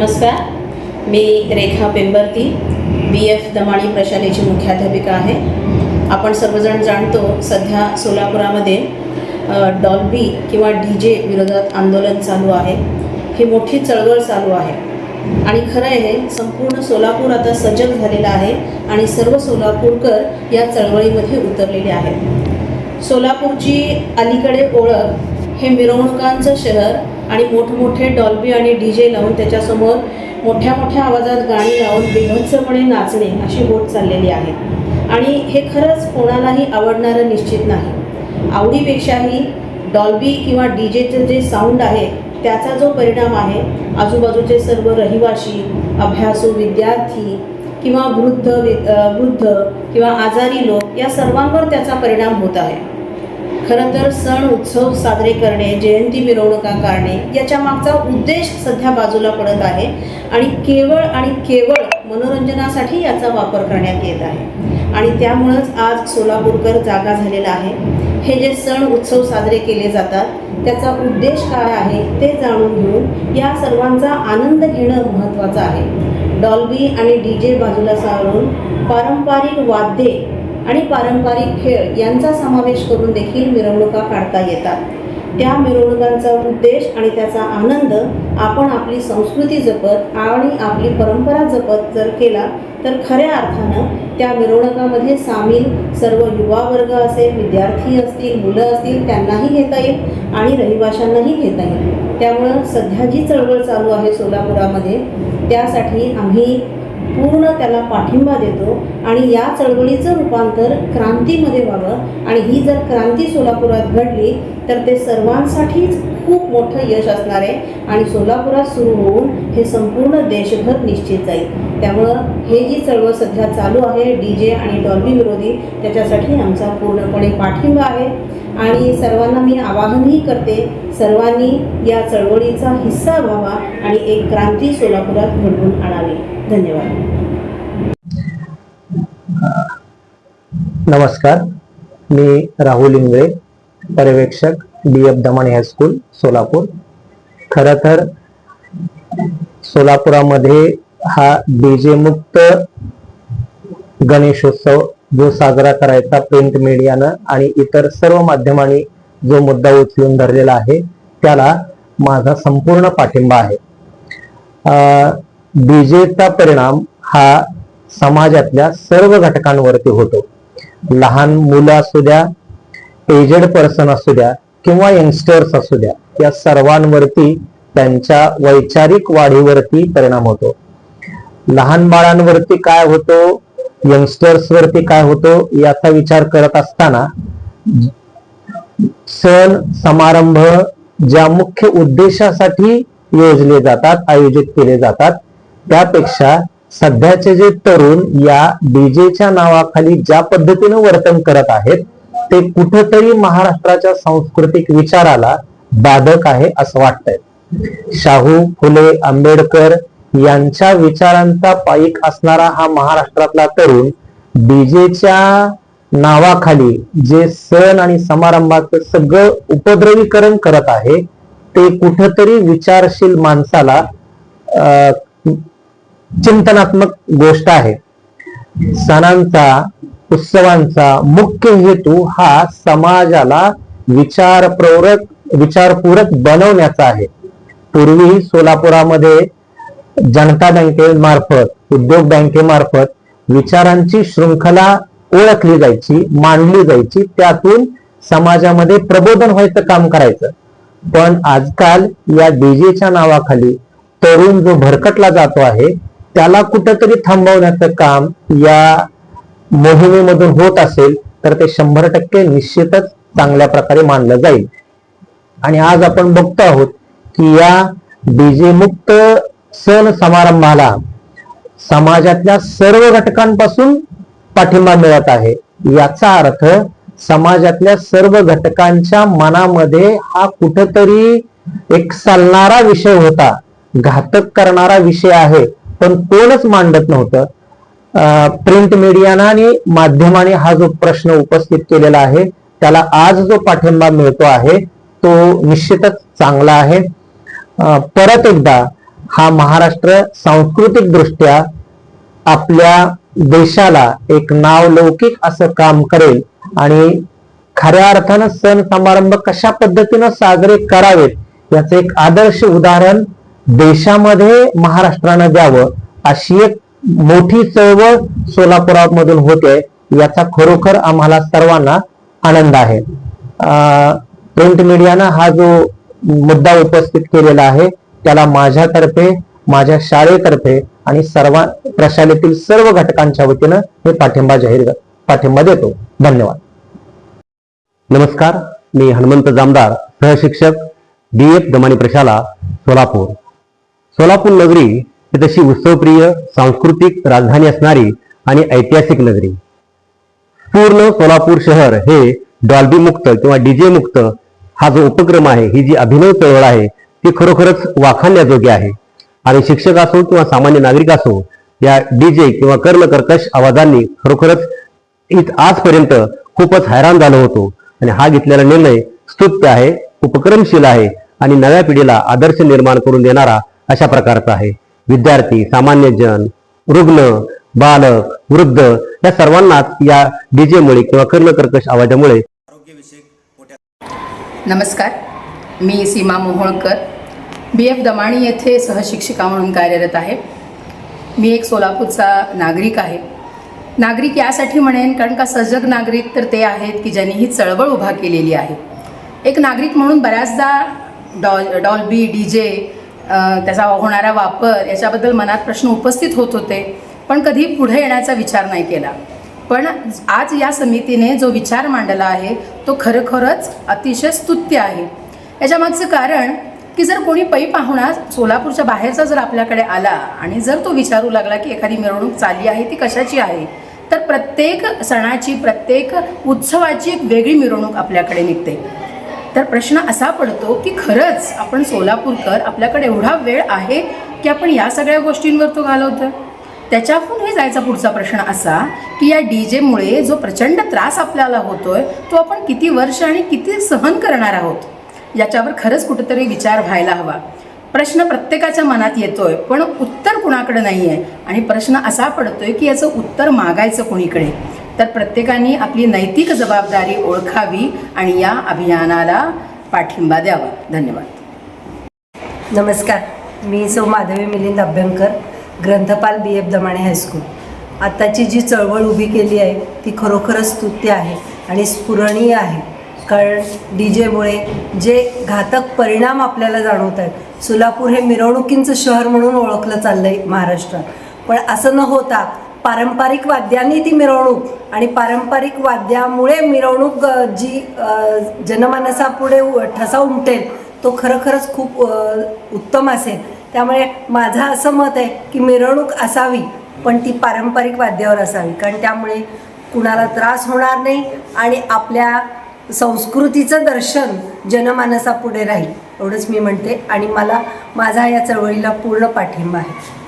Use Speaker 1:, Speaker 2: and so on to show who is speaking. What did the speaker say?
Speaker 1: नमस्कार. मी रेखा पेंबरती बी एफ दमाणी प्रशालेची मुख्याध्यापिका आहे. आपण सर्वजण जाणतो सध्या सोलापुरामध्ये डॉल्बी किंवा डी जे विरोधात आंदोलन चालू आहे. ही मोठी चळवळ चालू आहे. आणि खरं आहे संपूर्ण सोलापूर आता सजग झालेला आहे आणि सर्व सोलापूरकर या चळवळीमध्ये उतरलेले आहेत. सोलापूरची अलीकडे ओळख हे मिरवणुकांचं शहर आणि मोठमोठे डॉल्बी आणि डी जे लावून त्याच्यासमोर मोठ्या मोठ्या आवाजात गाणी लावून बेभत्सपणे नाचणे अशी होत चाललेली आहे. आणि हे खरंच कोणालाही आवडणारं निश्चित नाही. आवडीपेक्षाही डॉल्बी किंवा डी जेचं जे साऊंड आहे त्याचा जो परिणाम आहे आजूबाजूचे सर्व रहिवाशी अभ्यासू विद्यार्थी किंवा वृद्ध वि वृद्ध किंवा आजारी लोक या सर्वांवर त्याचा परिणाम होत आहे. खरं तर सण उत्सव साजरे करणे जयंती मिरवणुका काढणे याच्या मागचा उद्देश सध्या बाजूला पडत आहे आणि केवळ आणि केवळ मनोरंजनासाठी याचा वापर करण्यात येत आहे. आणि त्यामुळंच आज सोलापूरकर जागा झालेला आहे. हे जे सण उत्सव साजरे केले जातात त्याचा उद्देश काय आहे ते जाणून घेऊन या सर्वांचा आनंद घेणं महत्त्वाचं आहे. डॉल्बी आणि डी जे बाजूला सारून पारंपरिक वाद्ये आणि पारंपरिक खेळ यांचा समावेश करून देखील मिरवणुका काढता येतात. त्या मिरवणुकांचा उद्देश आणि त्याचा आनंद आपण आपली संस्कृती जपत आणि आपली परंपरा जपत जर केला तर खऱ्या अर्थानं त्या मिरवणुकामध्ये सामील सर्व युवा वर्ग असेल विद्यार्थी असतील मुलं असतील त्यांनाही घेता येईल आणि रहिवाशांनाही घेता येईल. त्यामुळं सध्या जी चळवळ चालू आहे सोलापुरामध्ये त्यासाठी आम्ही पूर्ण त्याला पाठिंबा देतो आणि या चळवळीचं रूपांतर क्रांतीमध्ये व्हावं. आणि ही जर क्रांती सोलापुरात घडली तर ते सर्वांसाठीच खूप मोठं यश असणार आहे आणि सोलापुरात सुरू होऊन हे संपूर्ण देशभर निश्चित जाईल. त्यामुळं हे जी चळवळ सध्या चालू आहे डी जे आणि डॉल्बी विरोधी त्याच्यासाठी आमचा पूर्णपणे पाठिंबा आहे. आणि सर्वांना मी आवाहनही करते सर्वांनी या चळवळीचा हिस्सा व्हावा आणि एक क्रांती सोलापुरात घडवून आणावी. धन्यवाद.
Speaker 2: नमस्कार. मी राहुल इंगळे पर्यवेक्षक D F Daman high school Solapur. खरं तर सोलापुरामध्ये हा डीजे मुक्त गणेशोत्सव जो साजरा करायचा प्रिंट मीडियानं आणि इतर सर्व माध्यमांनी जो मुद्दा उचलून धरलेला आहे त्याला माझा संपूर्ण पाठिंबा आहे. डीजेचा परिणाम हा समाजातल्या सर्व घटकांवरती होतो. लहान मुलं असू द्या एजेड पर्सन असू द्या किंवा यंगस्टर्स असू द्या या सर्वांवरती त्यांच्या वैचारिक वाढीवरती परिणाम होतो. लहान बाळांवरती काय होतो यंगस्टर्स वरती काय होतो याचा विचार करत असताना सण समारंभ ज्या मुख्य उद्देशासाठी योजले जातात आयोजित केले जातात त्यापेक्षा सध्याचे जे तरुण या डीजेच्या नावाखाली ज्या पद्धतीनं वर्तन करत आहेत ते कुठंतरी महाराष्ट्राच्या सांस्कृतिक विचाराला बाधक आहे असं वाटतंय. शाहू फुले आंबेडकर यांच्या विचारांचा पाईक असणारा हा महाराष्ट्रातला तरुण डीजेच्या नावाखाली जे सण आणि समारंभाचं सगळं उपद्रवीकरण करत आहे ते कुठंतरी विचारशील माणसाला अं, चिंतनात्मक गोष्ट आहे. सणांचा उत्सवांचा मुख्य हेतू हा समाजाला विचारपूरक विचारपूरक बनवण्याचा आहे. पूर्वी सोलापुरामध्ये जनता बँकेमार्फत उद्योग बँकेमार्फत विचारांची शृंखला ओळखली जायची मांडली जायची त्यातून समाजामध्ये प्रबोधन व्हायचं काम करायचं. पण आजकाल या डीजेच्या नावाखाली तरुण जो भरकटला जातो आहे त्याला कुठंतरी थांबवण्याचं काम या मोहिमेमधून होत असेल तर ते शंभर टक्के निश्चितच चांगल्या प्रकारे मानलं जाईल. आणि आज आपण बघतो आहोत की या डीजे मुक्त सण समारंभाला समाजातल्या सर्व घटकांपासून पाठिंबा मिळत आहे. याचा अर्थ समाजातल्या सर्व घटकांच्या मनामध्ये हा कुठतरी एक चालणारा विषय होता. घातक करणारा विषय आहे पण कोणच मांडत नव्हतं. प्रिंट मीडियानं आणि माध्यमाने हा जो प्रश्न उपस्थित केलेला आहे त्याला आज जो पाठिंबा मिळतो आहे तो निश्चितच चांगला आहे. परत एकदा हा महाराष्ट्र सांस्कृतिक दृष्ट्या आपल्या देशाला एक नावलौकिक असं काम करेल आणि खऱ्या अर्थानं सण समारंभ कशा पद्धतीनं साजरे करावेत याचं एक आदर्श उदाहरण देशामध्ये महाराष्ट्रानं द्यावं अशी एक मोठी चळवळ सोलापुरामधून होते याचा खरोखर आम्हाला सर्वांना आनंद आहे. प्रिंट मीडियानं हा जो मुद्दा उपस्थित केलेला आहे त्याला माझ्यातर्फे माझ्या शाळेतर्फे आणि सर्व प्रशालेतील सर्व घटकांच्या वतीनं हे पाठिंबा जाहीर पाठिंबा देतो. धन्यवाद.
Speaker 3: नमस्कार मी हनुमंत जामदार सहशिक्षक बी एफ दमानी प्रशाला सोलापूर. सोलापूर नगरी तशी उत्सवप्रिय सांस्कृतिक राजधानी असणारी आणि ऐतिहासिक नगरी. पूर्ण सोलापूर शहर हे डॉल्बी मुक्त किंवा डीजे मुक्त हा जो उपक्रम आहे ही जी अभिनव चळवळ आहे ती खरोखरच वाखाणण्याजोगी आहे. आणि शिक्षक असो किंवा सामान्य नागरिक असो या डीजे किंवा कर्णकर्कश आवाजांनी खरोखरच इत आजपर्यंत खूपच हैराण झालो होतो. आणि हा घेतलेला निर्णय स्तुत्य आहे उपक्रमशील आहे आणि नव्या पिढीला आदर्श निर्माण करून देणारा अशा प्रकारचा आहे. विद्यार्थी सामान्य जन रुग्ण बालक वृद्ध या सर्वांनाच या डीजेमुळे किंवा कर्णकर्कश आवाजामुळे
Speaker 4: नमस्कार. मी सीमा मोहोळकर. बी एफ दमाणी येथे सहशिक्षिका म्हणून कार्यरत आहे. मी एक सोलापूरचा नागरिक आहे. नागरिक यासाठी म्हणेन कारण का सजग नागरिक तर ते आहेत की ज्यांनी ही चळवळ उभा केलेली आहे. एक नागरिक म्हणून बऱ्याचदा डॉल डॉल्बी डी जे त्याचा होणारा वापर याच्याबद्दल मनात प्रश्न उपस्थित होत होते पण कधी पुढे येण्याचा विचार नाही केला. पण आज या समितीने जो विचार मांडला आहे तो खरोखरच अतिशय स्तुत्य आहे. याच्यामागचं कारण की जर कोणी पै पाहुणा सोलापूरच्या बाहेरचा जर आपल्याकडे आला आणि जर तो विचारू लागला की एखादी मिरवणूक चालली आहे ती कशाची आहे तर प्रत्येक सणाची प्रत्येक उत्सवाची एक वेगळी मिरवणूक आपल्याकडे निघते. तर प्रश्न असा पडतो की खरंच आपण सोलापूरकर आपल्याकडे एवढा वेळ आहे की आपण या सगळ्या गोष्टींवर तो घालवतो त्याच्याहून हे जायचा पुढचा प्रश्न असा की या डी जेमुळे जो प्रचंड त्रास आपल्याला होतोय तो आपण किती वर्ष आणि किती सहन करणार आहोत? याच्यावर खरंच कुठेतरी विचार व्हायला हवा. प्रश्न प्रत्येकाच्या मनात येतोय पण उत्तर कुणाकडे नाही आहे आणि प्रश्न असा पडतोय की याचं उत्तर मागायचं कुणीकडे? तर प्रत्येकाने आपली नैतिक जबाबदारी ओळखावी आणि या अभियानाला पाठिंबा द्यावा. धन्यवाद.
Speaker 5: नमस्कार. मी सौ Madhavi Milind Abhyankar ग्रंथपाल B. F. Damane high school आत्ताची जी चळवळ उभी केली आहे ती खरोखरच स्तुत्य आहे आणि स्फुरणीय आहे. कारण डी जेमुळे जे घातक परिणाम आपल्याला जाणवत आहेत सोलापूर हे मिरवणुकींचं शहर म्हणून ओळखलं चाललं आहे महाराष्ट्रात पण असं न होता पारंपरिक वाद्यांनी ती मिरवणूक आणि पारंपरिक वाद्यामुळे मिरवणूक जी जनमानसापुढे उ- ठसा उमटेल तो खरोखरच खूप उत्तम असेल. त्यामुळे माझं असं मत आहे की मिरवणूक असावी पण ती पारंपरिक वाद्यावर असावी कारण त्यामुळे कुणाला त्रास होणार नाही आणि आपल्या संस्कृतीचं दर्शन जनमानसापुढे राहील एवढंच मी म्हणते. आणि मला माझा या चळवळीला पूर्ण पाठिंबा आहे.